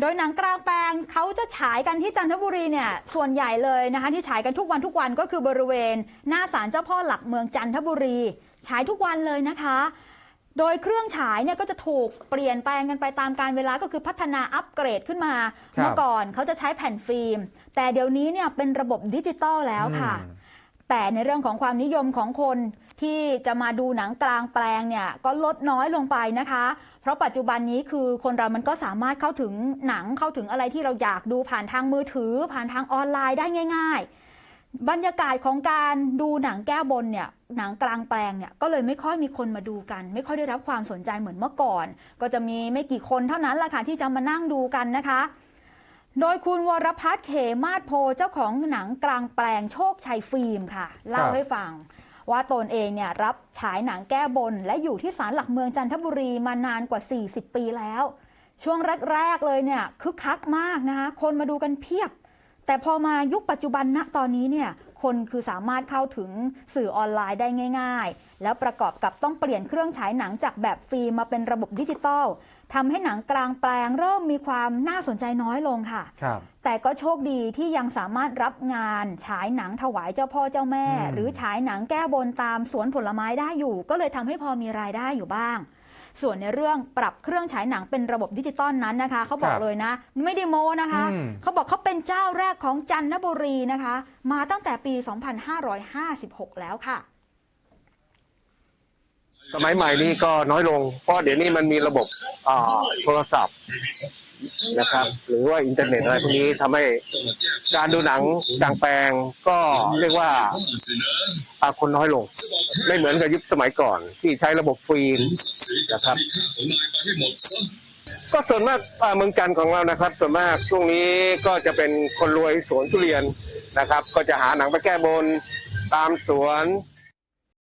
โดยหนังกลางแปลงเขาจะฉายกันที่จันทบุรีเนี่ยส่วนใหญ่เลยนะคะที่ฉายกันทุกวันทุกวันก็คือบริเวณ หน้าศาลเจ้าพ่อหลักเมืองจันทบุรี ฉายทุกวันเลยนะคะ โดยเครื่องฉายเนี่ยก็จะถูกเปลี่ยนแปลงกันไปตามการเวลาก็คือพัฒนาอัปเกรดขึ้นมา ครับ เมื่อก่อนเขาจะใช้แผ่นฟิล์ม แต่เดี๋ยวนี้เนี่ยเป็นระบบดิจิตอลแล้วค่ะ อืม แต่ในเรื่องของความนิยมของคนที่จะมาดูหนังกลางแปลงเนี่ยก็ลดน้อยลงไปนะคะ เพราะปัจจุบันนี้คือคนเรามันก็สามารถเข้าถึงหนังเข้าถึงอะไรที่เราอยากดูผ่านทางมือถือ ผ่านทางออนไลน์ได้ง่าย ๆ บรรยากาศของการดูหนังแก้บนเนี่ยหนังกลางแปลงเนี่ยก็เลยไม่ค่อยมีคนมาดูกัน ไม่ค่อยได้รับความสนใจเหมือนเมื่อก่อน ก็จะมีไม่กี่คนเท่านั้นแหละค่ะที่จะมานั่งดูกันนะคะ โดยคุณวรพัฒน์เขมาศโพเจ้าของหนังกลางแปลงโชคชัยฟิล์มค่ะ เล่าให้ฟัง ว่าตนเองเนี่ยรับฉายหนังแก้บน และอยู่ที่ศาลหลักเมืองจันทบุรีมานานกว่า 40 ปีแล้ว ช่วงแรก ๆ เลยเนี่ยคึกคักมากนะคะคนมาดูกันเพียบ แต่พอมายุคปัจจุบันณตอนนี้เนี่ย คนคือสามารถเข้าถึงสื่อออนไลน์ได้ง่าย ๆ แล้วประกอบกับต้องเปลี่ยนเครื่องฉายหนังจากแบบฟิล์มมาเป็นระบบดิจิตอลทำให้หนังกลางแปลงเริ่มมีความน่าสนใจน้อยลงค่ะครับแต่ก็โชคดีที่ยังสามารถรับงานฉายหนังถวายเจ้าพ่อเจ้าแม่อืมหรือฉายหนังแก้บนตามสวนผลไม้ได้อยู่ ก็เลยทำให้พอมีรายได้อยู่บ้าง ส่วนในเรื่องปรับเครื่องฉายหนังเป็นระบบดิจิตอลนั้นนะคะเขาบอกเลยนะ ไม่ได้โมนะคะอืมเขาบอกเขาเป็นเจ้าแรกของจันทบุรีนะคะ มาตั้งแต่ปี 2556 แล้วค่ะ สมัยใหม่นี้ก็น้อยลง เพราะเดี๋ยวนี้มันมีระบบอ่าโทรศัพท์นะครับ หรือว่าอินเทอร์เน็ตอะไรพวกนี้ทำให้การดูหนังกลางแปลงก็เรียกว่าอ่าคนน้อยลง ไม่เหมือนกับยุคสมัยก่อน ที่ใช้ระบบฟิล์มนะครับ ก็ส่วนมากอ่าเมืองจันทร์ของเรานะครับ ส่วนมากช่วงนี้ก็จะเป็นคนรวยสวนทุเรียนนะครับ ก็จะหาหนังไปแก้บนตามสวน